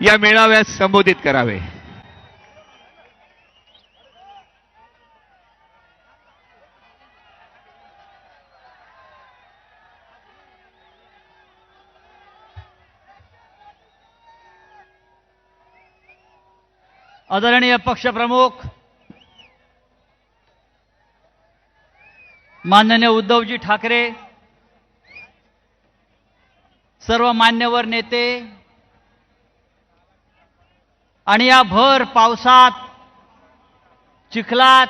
या मेळाव्यात संबोधित करावे. आदरणीय पक्षप्रमुख माननीय उद्धवजी ठाकरे सर्व मान्यवर नेते आणि या भर पावसात चिखलात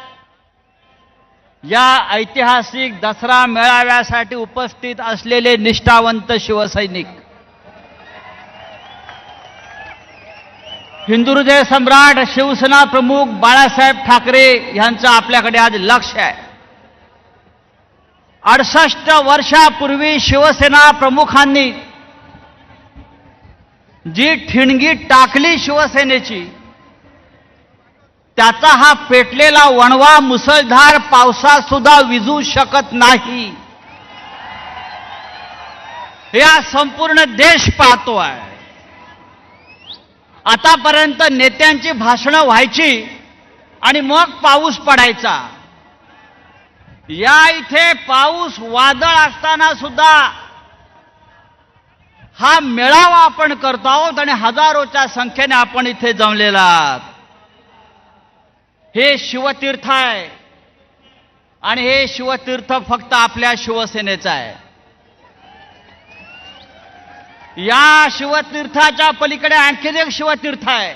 या ऐतिहासिक दसरा मेळाव्यासाठी उपस्थित असलेले निष्ठावंत शिवसैनिक. हिंदुहृदय सम्राट शिवसेना प्रमुख बाळासाहेब ठाकरे यांचं आपल्याकडे आज लक्ष आहे. अडसष्ट वर्षापूर्वी शिवसेना प्रमुखांनी जी ठिणगी टाकली शिवसेनेची त्याचा हा पेटलेला वणवा मुसळधार पावसात सुद्धा विजू शकत नाही. या संपूर्ण देश पाहतो आहे. आतापर्यंत नेत्यांची भाषणं व्हायची आणि मग पाऊस पडायचा. या इथे पाऊस वादळ असताना सुद्धा हा मेळावा आपण करतो आहोत आणि हजारोच्या संख्येने आपण इथे जमलेला आहात. हे शिवतीर्थ आहे. आणि हे शिवतीर्थ फक्त आपल्या शिवसेनेचं आहे. या शिवतीर्थाच्या पलीकडे आणखीन एक शिवतीर्थ आहे.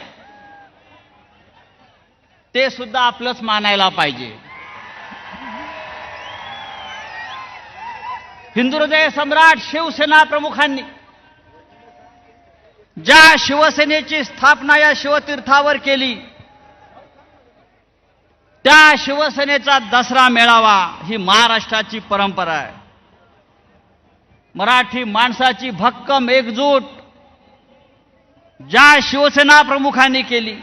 ते सुद्धा आपलंच मानायला पाहिजे. हिंदुहृदय सम्राट शिवसेना प्रमुखांनी ज्या शिवसेनेची स्थापना या शिवतीर्थावर केली त्या शिवसेनेचा दसरा मेळावा ही महाराष्ट्राची परंपरा आहे. मराठी माणसाची भक्कम एकजूट ज्या शिवसेना प्रमुखांनी केली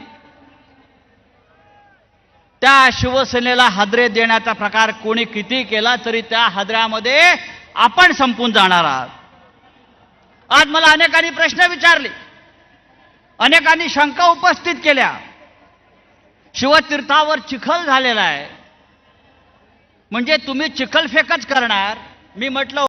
त्या शिवसेनेला हादरे देण्याचा प्रकार कोणी किती केला तरी त्या हादऱ्यामध्ये आपण संपून जाणार आहात. आज मला अनेकांनी प्रश्न विचारले अनेकांनी शंका उपस्थित केल्या. शिवतीर्थावर चिखल झालेला आहे. म्हणजे तुम्ही चिखल फेकच करणार. मी म्हटलं